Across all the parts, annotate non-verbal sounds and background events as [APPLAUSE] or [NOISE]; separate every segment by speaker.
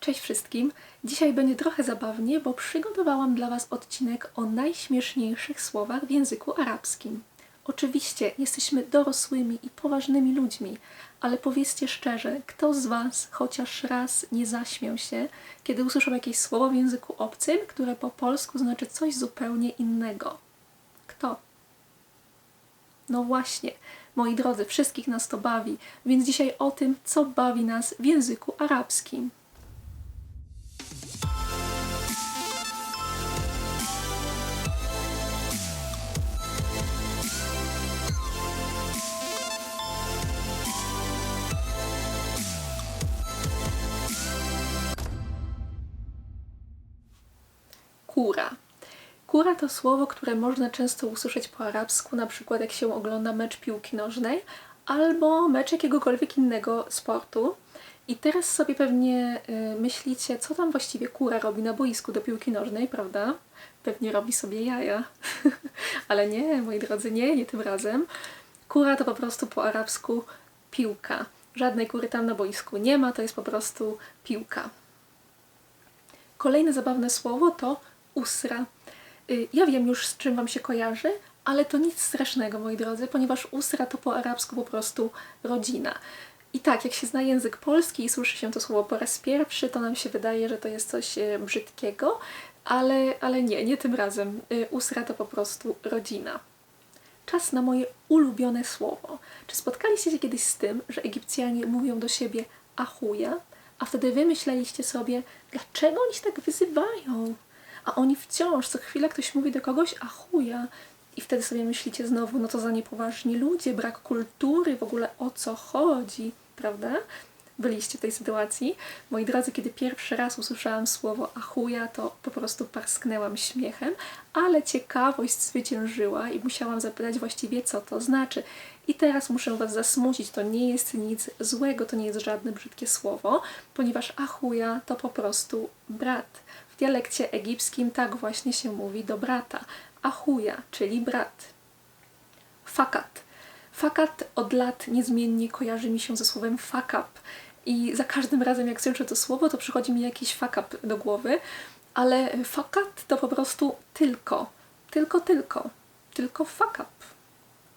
Speaker 1: Cześć wszystkim! Dzisiaj będzie trochę zabawnie, bo przygotowałam dla Was odcinek o najśmieszniejszych słowach w języku arabskim. Oczywiście jesteśmy dorosłymi i poważnymi ludźmi, ale powiedzcie szczerze, kto z Was chociaż raz nie zaśmiał się, kiedy usłyszał jakieś słowo w języku obcym, które po polsku znaczy coś zupełnie innego? Kto? No właśnie, moi drodzy, wszystkich nas to bawi, więc dzisiaj o tym, co bawi nas w języku arabskim. Kura. Kura to słowo, które można często usłyszeć po arabsku, na przykład jak się ogląda mecz piłki nożnej albo mecz jakiegokolwiek innego sportu. I teraz sobie pewnie y, myślicie, co tam właściwie kura robi na boisku do piłki nożnej, prawda? Pewnie robi sobie jaja. [LAUGHS] Ale nie, moi drodzy, nie, nie tym razem. Kura to po prostu po arabsku piłka. Żadnej kury tam na boisku nie ma, to jest po prostu piłka. Kolejne zabawne słowo to usra. Y, Ja wiem już, z czym Wam się kojarzy, ale to nic strasznego, moi drodzy, ponieważ usra to po arabsku po prostu rodzina. I tak, jak się zna język polski i słyszy się to słowo po raz pierwszy, to nam się wydaje, że to jest coś e, brzydkiego, ale, ale nie, nie tym razem. Y, Usra to po prostu rodzina. Czas na moje ulubione słowo. Czy spotkaliście się kiedyś z tym, że Egipcjanie mówią do siebie achuja, a wtedy wy myśleliście sobie, dlaczego oni się tak wyzywają? A oni wciąż, co chwilę ktoś mówi do kogoś achuja. I wtedy sobie myślicie znowu, no to za niepoważni ludzie, brak kultury, w ogóle o co chodzi, prawda? Byliście w tej sytuacji. Moi drodzy, kiedy pierwszy raz usłyszałam słowo achuja, to po prostu parsknęłam śmiechem, ale ciekawość zwyciężyła i musiałam zapytać właściwie, co to znaczy. I teraz muszę Was zasmucić, to nie jest nic złego, to nie jest żadne brzydkie słowo, ponieważ achuja to po prostu brat. Dialekcie egipskim tak właśnie się mówi do brata. Achuja, czyli brat. Fakat. Fakat od lat niezmiennie kojarzy mi się ze słowem fuck up. I za każdym razem, jak słyszę to słowo, to przychodzi mi jakiś fuck up do głowy. Ale fakat to po prostu tylko. Tylko, tylko. Tylko fuck up.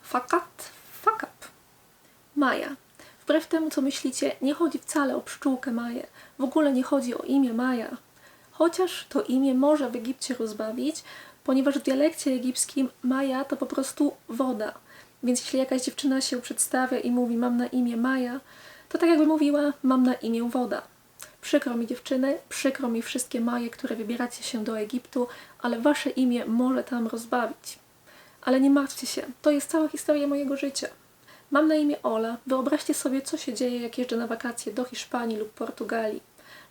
Speaker 1: Fakat, fuck up. Maja. Wbrew temu, co myślicie, nie chodzi wcale o pszczółkę Maję. W ogóle nie chodzi o imię Maja. Chociaż to imię może w Egipcie rozbawić, ponieważ w dialekcie egipskim Maja to po prostu woda. Więc jeśli jakaś dziewczyna się przedstawia i mówi mam na imię Maja, to tak jakby mówiła mam na imię woda. Przykro mi dziewczyny, przykro mi wszystkie Maje, które wybieracie się do Egiptu, ale wasze imię może tam rozbawić. Ale nie martwcie się, to jest cała historia mojego życia. Mam na imię Ola. Wyobraźcie sobie, co się dzieje, jak jeżdżę na wakacje do Hiszpanii lub Portugalii.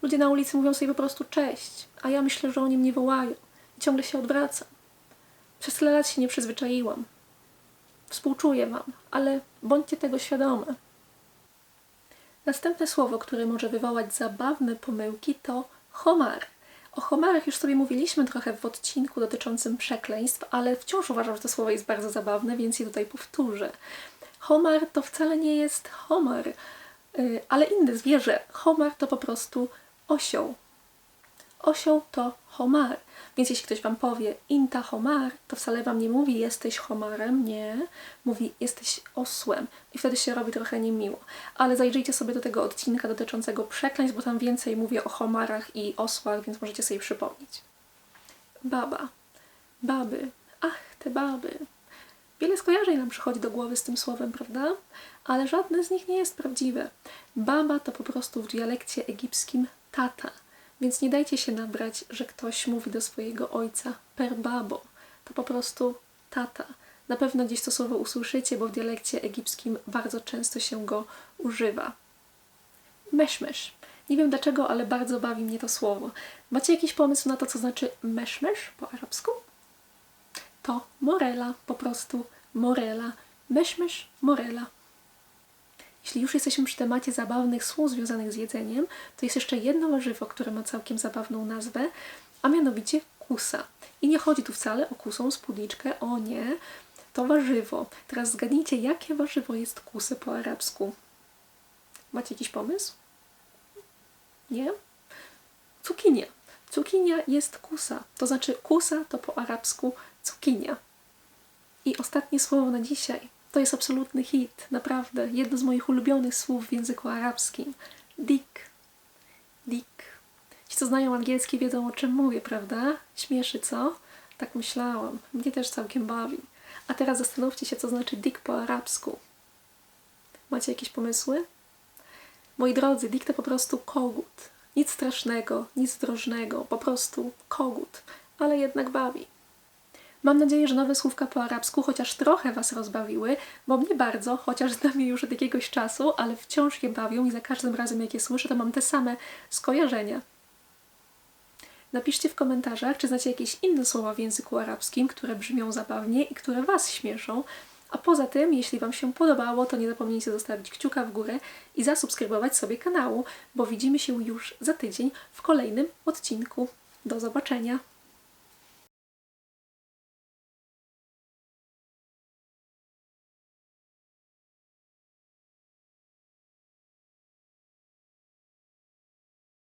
Speaker 1: Ludzie na ulicy mówią sobie po prostu cześć, a ja myślę, że oni mnie wołają i ciągle się odwracam. Przez tyle lat się nie przyzwyczaiłam. Współczuję Wam, ale bądźcie tego świadome. Następne słowo, które może wywołać zabawne pomyłki, to homar. O homarach już sobie mówiliśmy trochę w odcinku dotyczącym przekleństw, ale wciąż uważam, że to słowo jest bardzo zabawne, więc je tutaj powtórzę. Homar to wcale nie jest homar, y, ale inne zwierzę. Homar to po prostu osioł. Osioł to homar. Więc jeśli ktoś wam powie inta homar, to wcale wam nie mówi jesteś homarem, nie. Mówi jesteś osłem. I wtedy się robi trochę niemiło. Ale zajrzyjcie sobie do tego odcinka dotyczącego przekleństw, bo tam więcej mówię o homarach i osłach, więc możecie sobie przypomnieć. Baba. Baby. Ach, te baby. Wiele skojarzeń nam przychodzi do głowy z tym słowem, prawda? Ale żadne z nich nie jest prawdziwe. Baba to po prostu w dialekcie egipskim tata. Więc nie dajcie się nabrać, że ktoś mówi do swojego ojca per babo. To po prostu tata. Na pewno gdzieś to słowo usłyszycie, bo w dialekcie egipskim bardzo często się go używa. Meszmesz. Nie wiem dlaczego, ale bardzo bawi mnie to słowo. Macie jakiś pomysł na to, co znaczy meszmesz po arabsku? To morela, po prostu morela. Meszmesz, morela. Jeśli już jesteśmy przy temacie zabawnych słów związanych z jedzeniem, to jest jeszcze jedno warzywo, które ma całkiem zabawną nazwę, a mianowicie kusa. I nie chodzi tu wcale o kusą spódniczkę, o nie, to warzywo. Teraz zgadnijcie, jakie warzywo jest kusy po arabsku. Macie jakiś pomysł? Nie? cukinia. Cukinia jest kusa, to znaczy kusa to po arabsku cukinia. I ostatnie słowo na dzisiaj. To jest absolutny hit, naprawdę. Jedno z moich ulubionych słów w języku arabskim. Dik. Dik. Ci, co znają angielski, wiedzą o czym mówię, prawda? Śmieszy, co? Tak myślałam. Mnie też całkiem bawi. A teraz zastanówcie się, co znaczy dik po arabsku. Macie jakieś pomysły? Moi drodzy, dik to po prostu kogut. Nic strasznego, nic drożnego, po prostu kogut, ale jednak bawi. Mam nadzieję, że nowe słówka po arabsku chociaż trochę Was rozbawiły, bo mnie bardzo, chociaż znam je już od jakiegoś czasu, ale wciąż je bawią i za każdym razem jak je słyszę, to mam te same skojarzenia. Napiszcie w komentarzach, czy znacie jakieś inne słowa w języku arabskim, które brzmią zabawnie i które Was śmieszą. A poza tym, jeśli Wam się podobało, to nie zapomnijcie zostawić kciuka w górę i zasubskrybować sobie kanału, bo widzimy się już za tydzień w kolejnym odcinku. Do zobaczenia!